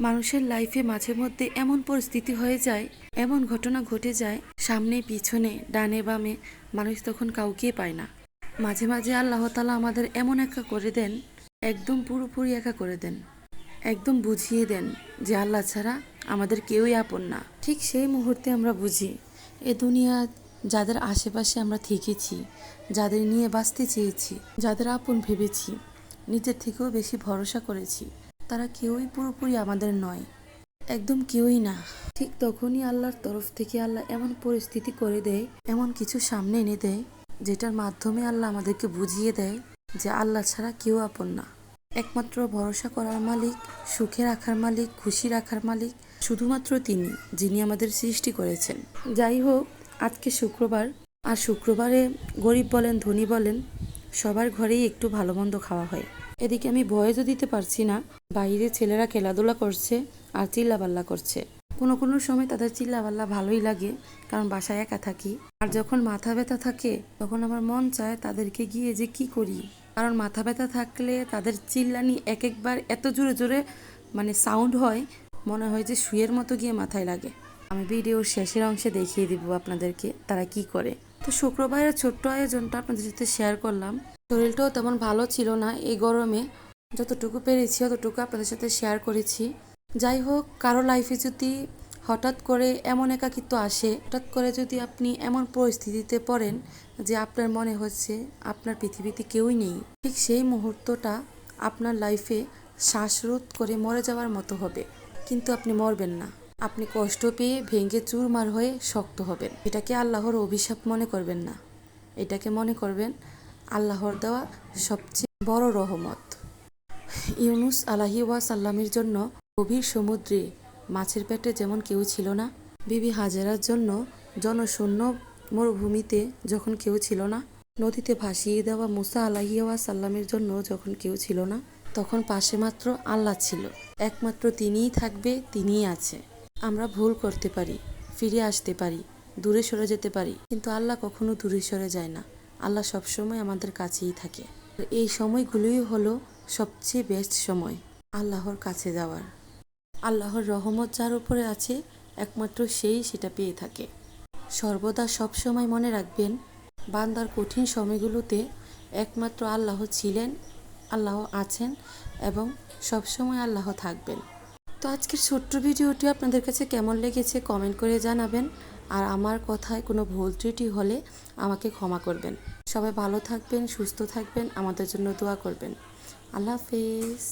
মানুষের লাইফে মাঝে মধ্যে এমন পরিস্থিতি হয়ে যায়, এমন ঘটনা ঘটে যায়, সামনে, পিছনে, ডানে, বামে, মানুষ তখন কাউকে পায় না। মাঝে মাঝে আল্লাহ তালা আমাদের এমন একা করে দেন, একদম পুরোপুরি একা করে দেন, একদম বুঝিয়ে দেন যে আল্লাহ ছাড়া আমাদের কেউই আপন না। ঠিক সেই মুহূর্তে আমরা বুঝি, এ দুনিয়া যাদের আশেপাশে আমরা থেকেছি, যাদের নিয়ে বাঁচতে চেয়েছি, যাদের আপন ভেবেছি, নিজের থেকেও বেশি ভরসা করেছি তারা কেউই পুরোপুরি আমাদের নয়, একদম কেউই না। ঠিক তখনই আল্লাহর তরফ থেকে আল্লাহ এমন পরিস্থিতি করে দেয়, এমন কিছু সামনে এনে দেয়, যেটার মাধ্যমে আল্লাহ আমাদেরকে বুঝিয়ে দেয় যে আল্লাহ ছাড়া কেউ আপন না। একমাত্র ভরসা করার মালিক, সুখে রাখার মালিক, খুশি রাখার মালিক শুধুমাত্র তিনি, যিনি আমাদের সৃষ্টি করেছেন। যাই হোক, আজকে শুক্রবার, আর শুক্রবারে গরিব বলেন, ধনী বলেন সবার ঘরেই একটু ভালো মন্দ খাওয়া হয়। এদিকে আমি ভয়েসও দিতে পারছি না। বাইরে ছেলেরা খেলাধুলা করছে আর চিল্লাপাল্লা করছে। কোনো কোনো সময় তাদের চিল্লাপাল্লা ভালোই লাগে, কারণ বাসায় একা থাকি। আর যখন মাথা ব্যথা থাকে, তখন আমার মন চায় তাদেরকে গিয়ে যে কি করি। কারণ মাথা ব্যথা থাকলে তাদের চিল্লানি এক একবার এত জোরে জোরে মানে সাউন্ড হয়, মনে হয় যে শুয়ের মতো গিয়ে মাথায় লাগে। আমি ভিডিওর শেষের অংশে দেখিয়ে দিব আপনাদেরকে তারা কি করে। তো শুক্রবারের ছোট্ট আয়োজনটা আপনাদের সাথে শেয়ার করলাম। শরীরটাও তেমন ভালো ছিল না এই গরমে। যতটুকু পেরেছি ততটুকু আপনাদের সাথে শেয়ার করেছি। যাই হোক, কারও লাইফে যদি হঠাৎ করে এমন একাকিত্ব আসে, হঠাৎ করে যদি আপনি এমন পরিস্থিতিতে পড়েন যে আপনার মনে হচ্ছে আপনার পৃথিবীতে কেউই নেই, ঠিক সেই মুহূর্তটা আপনার লাইফে শ্বাসরোধ করে মরে যাওয়ার মতো হবে। কিন্তু আপনি মরবেন না। আপনি কষ্ট পেয়ে ভেঙে চুরমার হয়ে শক্ত হবেন। এটাকে আল্লাহর অভিশাপ মনে করবেন না। এটাকে মনে করবেন আল্লাহর দেওয়া সবচেয়ে বড় রহমত। ইউনুস আলাহি ওয়াসাল্লামের জন্য গভীর সমুদ্রে মাছের পেটে যেমন কেউ ছিল না, বিবি হাজেরার জন্য জনশূন্য মরুভূমিতে যখন কেউ ছিল না, নদীতে ভাসিয়ে দেওয়া মুসা আলাহি ওয়াসাল্লামের জন্য যখন কেউ ছিল না, তখন পাশে মাত্র আল্লাহ ছিল। একমাত্র তিনিই থাকবে, তিনিই আছে। আমরা ভুল করতে পারি, ফিরে আসতে পারি, দূরে সরে যেতে পারি। কিন্তু আল্লাহ কখনো দূরে সরে যায় না। আল্লাহ সবসময় আমাদের কাছেই থাকে। এই সময়গুলোই হলো সবচেয়ে বেস্ট সময়, আল্লাহর কাছে যাওয়ার। আল্লাহর রহমত যার উপরে আছে, একমাত্র সেই সেটা পেয়ে থাকে। সর্বদা সব সময় মনে রাখবেন, বান্দার কঠিন সময়গুলোতে একমাত্র আল্লাহ ছিলেন, আল্লাহ আছেন এবং সবসময় আল্লাহ থাকবেন। তো আজকের ছোট্ট ভিডিওটি আপনাদের কাছে কেমন লেগেছে কমেন্ট করে জানাবেন। আর আমার কথায় কোনো ভুল ত্রুটি হলে আমাকে ক্ষমা করবেন। সবাই ভালো থাকবেন, সুস্থ থাকবেন, আমাদের জন্য দোয়া করবেন। আল্লাহ হাফেজ।